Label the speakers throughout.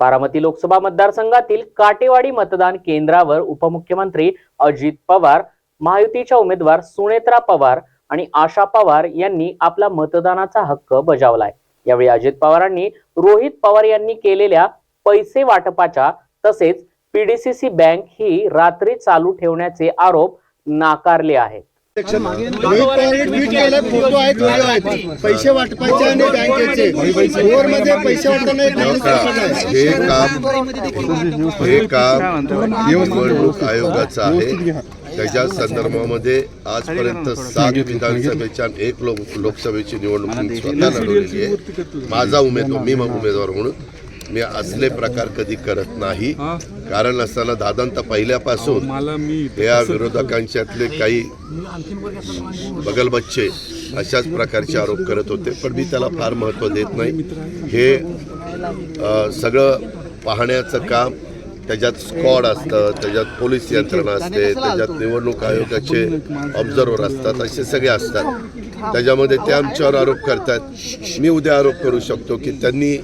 Speaker 1: बारामती लोकसभा मतदारसंघातील काटेवाडी मतदान केंद्रावर उपमुख्यमंत्री अजित पवार महायुतीच्या उमेदवार सुनेत्रा पवार आणि आशा पवार यांनी आपला मतदानाचा हक्क बजावलाय. यावेळी अजित पवारांनी रोहित पवार यांनी केलेल्या पैसे वाटपाच्या तसेच पीडीसीसी बँक ही रात्री चालू ठेवण्याचे आरोप नाकारले आहेत.
Speaker 2: फोटो आहेत व्हिडिओ आहेत. पैसे वाटपायचे आणि बँकेचे मध्ये पैसे वाटताना.
Speaker 3: हे काम हे काम निवडणूक आयोगाचं आहे. त्याच्या संदर्भामध्ये आजपर्यंत सात विधानसभेच्या एक लोक लोकसभेची निवडणूक स्वतः लढवलेली आहे. माझा उमेदवार मी मग उमेदवार म्हणून मी असले प्रकार कधी करत नाही. कारण असताना दादांत पहिल्यापासून या विरोधकांच्यातले काही बगलबच्चे अशाच प्रकारचे आरोप करत होते. पण मी त्याला फार महत्त्व देत नाही. हे सगळं पाहण्याचं काम त्याच्यात स्क्वॉड असतं त्याच्यात पोलीस यंत्रणा असते त्याच्यात निवडणूक आयोगाचे ऑब्झर्वर असतात असे सगळे असतात. त्याच्यामध्ये ते आमच्यावर आरोप करतात. मी उद्या आरोप करू शकतो की त्यांनी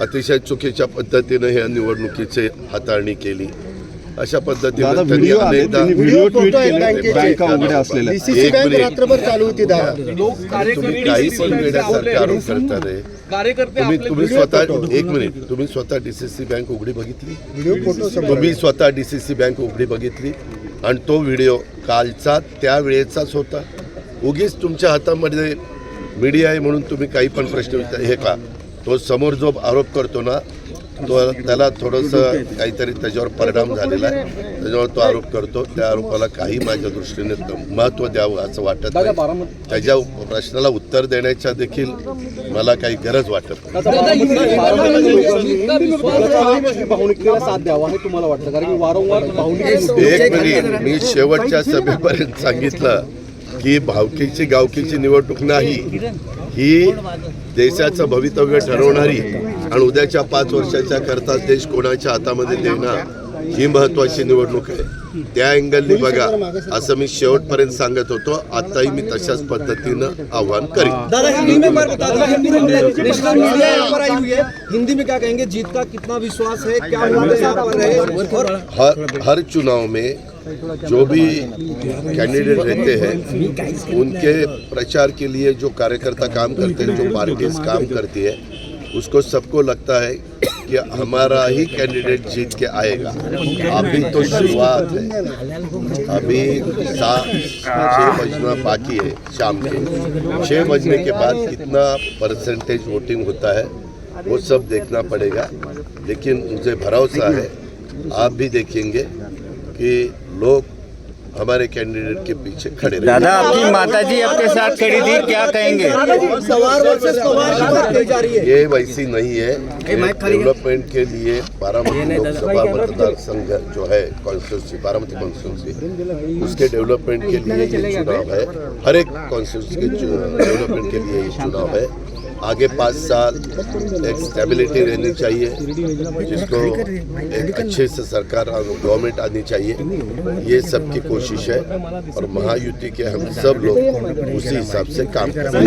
Speaker 3: अतिशय चुकीच्या पद्धतीनं ह्या निवडणुकीची हाताळणी केली. अशा पद्धतीनं
Speaker 2: व्हिडिओ व्हिडिओ ट्विट
Speaker 3: तुम्ही स्वतः एक मिनिट तुम्ही स्वतः डीसीसी बँक उघडी बघितली?
Speaker 2: व्हिडिओ फोटो समोर.
Speaker 3: तुम्ही स्वतः डीसीसी बँक उघडी बघितली? आणि तो व्हिडिओ कालचा त्या वेळेचाच होता? उगीच तुमच्या हातामध्ये मीडिया आहे म्हणून तुम्ही काही पण प्रश्न विचार हे का? तो समोर जो आरोप करतो ना तो त्याला थोडंसं काहीतरी त्याच्यावर परिणाम झालेला आहे त्याच्यावर तो आरोप करतो त्या आरोपाला काही माझ्या दृष्टीने महत्त्व द्यावं असं वाटत नाही त्याच्या प्रश्नाला उत्तर देण्याच्या देखील मला काही गरज वाटत नाही
Speaker 4: भावनिकतेला साथ द्यावा हे तुम्हाला वाटतं कारण की वारंवार भावनिक
Speaker 3: एक मिनिट मी शेवटच्या सभेपर्यंत सांगितलं की भावकीची गावकीची निवडणूक नाही. ही देशाचं भवितव्य ठरवणारी आणि उद्याच्या पाच वर्षाच्या करता देश कोणाच्या हातामध्ये देणार ही महत्वाची निवडणूक आहे. त्या अँगलनी बघा असं मी शेवटपर्यंत सांगत होतो आताही मी तशाच पद्धतीनं आव्हान करीन. हर हर चुनाव में जो भी कैंडिडेट रहते हैं, उनके प्रचार के लिए जो कार्यकर्ता काम करते हैं, जो पार्टीज़ काम करती है, उसको सबको लगता है कि हमारा ही कैंडिडेट जीत के आएगा। अभी तो शुरुआत है। अभी छः बजना बाकी है शाम के। छः बजने के बाद कितना परसेंटेज वोटिंग होता है, वो सब देखना पड़ेगा। लेकिन मुझे भरोसा है। आप भी देखेंगे। कि लोग हमारे कैंडिडेट के पीछे खड़े रहे।
Speaker 5: दादा आपकी माताजी आपके साथ खड़ी थी क्या कहेंगे?
Speaker 4: है।
Speaker 3: ये वैसी नहीं है। डेवलपमेंट के लिए बारामती लोकसभा मतदार संघ जो है कॉन्स्टिट्यूंसी बारामती कॉन्स्टिट्यूंसी उसके डेवलपमेंट के लिए ये चुनाव है। हर एक कॉन्स्टिट्यूंसी के डेवलपमेंट के लिए ये चुनाव है। आगे पाँच साल एक स्टेबिलिटी रहनी चाहिए, जिसको एक अच्छे से सरकार गवर्नमेंट आनी चाहिए। ये सबकी कोशिश है और महायुति के हम सब लोग उसी हिसाब से काम करें